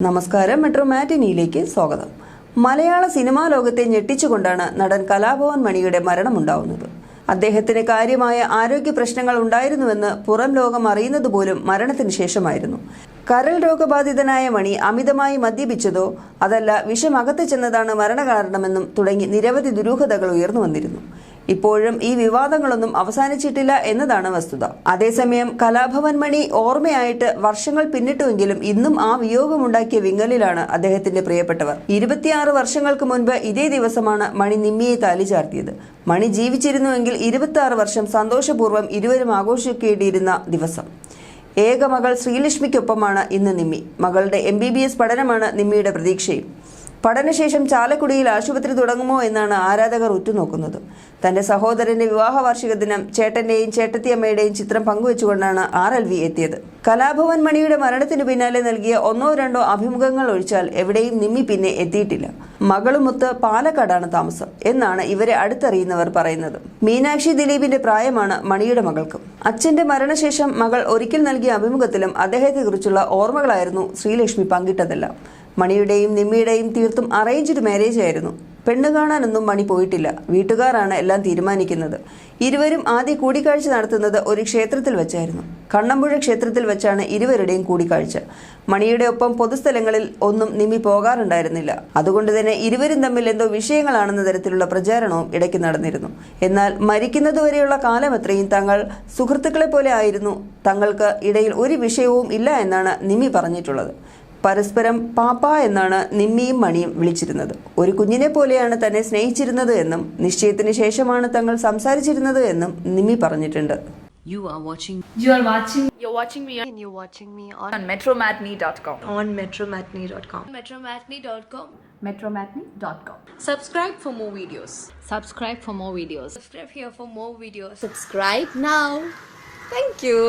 നമസ്കാരം. മെട്രോ മാറ്റിനിയിലേക്ക് സ്വാഗതം. മലയാള സിനിമാ ലോകത്തെ ഞെട്ടിച്ചുകൊണ്ടാണ് നടൻ കലാഭവൻ മണിയുടെ മരണമുണ്ടാവുന്നത്. അദ്ദേഹത്തിന് കാര്യമായ ആരോഗ്യ പ്രശ്നങ്ങൾ ഉണ്ടായിരുന്നുവെന്ന് പുറം ലോകം അറിയുന്നത് പോലും മരണത്തിന് ശേഷമായിരുന്നു. കരൾ രോഗബാധിതനായ മണി അമിതമായി മദ്യപിച്ചതോ അതല്ല വിഷമകത്ത് ചെന്നതാണ് മരണകാരണമെന്നും തുടങ്ങി നിരവധി ദുരൂഹതകൾ ഉയർന്നു വന്നിരുന്നു. ഇപ്പോഴും ഈ വിവാദങ്ങളൊന്നും അവസാനിച്ചിട്ടില്ല എന്നതാണ് വസ്തുത. അതേസമയം കലാഭവൻ മണി ഓർമ്മയായിട്ട് വർഷങ്ങൾ പിന്നിട്ടുവെങ്കിലും ഇന്നും ആ വിയോഗമുണ്ടാക്കിയ വിങ്ങലിലാണ് അദ്ദേഹത്തിന്റെ പ്രിയപ്പെട്ടവർ. ഇരുപത്തിയാറ് വർഷങ്ങൾക്ക് മുൻപ് ഇതേ ദിവസമാണ് മണി നിമ്മിയെ താലി ചാർത്തിയത്. മണി ജീവിച്ചിരുന്നുവെങ്കിൽ ഇരുപത്തി ആറ് വർഷം സന്തോഷപൂർവം ഇരുവരും ആഘോഷിക്കേണ്ടിയിരുന്ന ദിവസം. ഏക മകൾ ശ്രീലക്ഷ്മിക്കൊപ്പമാണ് ഇന്ന് നിമ്മി. മകളുടെ എം ബി ബി എസ് പഠനമാണ് നിമ്മിയുടെ പ്രതീക്ഷയും. പഠനശേഷം ചാലക്കുടിയിൽ ആശുപത്രി തുടങ്ങുമോ എന്നാണ് ആരാധകർ ഉറ്റുനോക്കുന്നത്. തന്റെ സഹോദരന്റെ വിവാഹ വാർഷിക ദിനം ചേട്ടന്റെയും ചേട്ടത്തിയമ്മയുടെയും ചിത്രം പങ്കുവെച്ചുകൊണ്ടാണ് ആർ എൽ വി എത്തിയത്. കലാഭവൻ മണിയുടെ മരണത്തിനു പിന്നാലെ നൽകിയ ഒന്നോ രണ്ടോ അഭിമുഖങ്ങൾ ഒഴിച്ചാൽ എവിടെയും നിമ്മി പിന്നെ എത്തിയിട്ടില്ല. മകളുമൊത്ത് പാലക്കാടാണ് താമസം എന്നാണ് ഇവരെ അടുത്തറിയുന്നവർ പറയുന്നത്. മീനാക്ഷി ദിലീപിന്റെ പ്രായമാണ് മണിയുടെ മകൾക്ക്. അച്ഛന്റെ മരണശേഷം മകൾ ഒരിക്കൽ നൽകിയ അഭിമുഖത്തിലും അദ്ദേഹത്തെക്കുറിച്ചുള്ള ഓർമ്മകളായിരുന്നു ശ്രീലക്ഷ്മി പങ്കിട്ടതെല്ലാം. മണിയുടെയും നിമ്മിയുടെയും തീർത്തും അറേഞ്ച്ഡ് മാരേജ് ആയിരുന്നു. പെണ്ണ് കാണാനൊന്നും മണി പോയിട്ടില്ല. വീട്ടുകാരാണ് എല്ലാം തീരുമാനിക്കുന്നത്. ഇരുവരും ആദ്യ കൂടിക്കാഴ്ച നടത്തുന്നത് ഒരു ക്ഷേത്രത്തിൽ വെച്ചായിരുന്നു. കണ്ണമ്പുഴ ക്ഷേത്രത്തിൽ വെച്ചാണ് ഇരുവരുടെയും കൂടിക്കാഴ്ച. മണിയുടെ ഒപ്പം പൊതുസ്ഥലങ്ങളിൽ ഒന്നും നിമി പോകാറുണ്ടായിരുന്നില്ല. അതുകൊണ്ട് തന്നെ ഇരുവരും തമ്മിൽ എന്തോ വിഷയങ്ങളാണെന്ന തരത്തിലുള്ള പ്രചാരണവും ഇടയ്ക്ക് നടന്നിരുന്നു. എന്നാൽ മരിക്കുന്നതുവരെയുള്ള കാലം അത്രയും തങ്ങൾ സുഹൃത്തുക്കളെ പോലെ ആയിരുന്നു. തങ്ങൾക്ക് ഇടയിൽ ഒരു വിഷയവും ഇല്ല എന്നാണ് നിമി പറഞ്ഞിട്ടുള്ളത്. പരസ്പരം പാപ്പ എന്നാണ് നിമ്മിയും മണിയും വിളിച്ചിരുന്നത് ഒരു കുഞ്ഞിനെ പോലെയാണ് തന്നെ സ്നേഹിച്ചിരുന്നത് എന്നും നിശ്ചയത്തിന് ശേഷമാണ് തങ്ങൾ സംസാരിച്ചിരുന്നത് എന്നും നിമ്മി പറഞ്ഞിട്ടുണ്ട് You are watching You are watching You're watching me and you're watching me on, on metromatney.com. on metromatney.com. metromatney.com. Metromatney.com. Subscribe for more videos. subscribe for more videos. Subscribe here for more videos. Subscribe now. Thank you.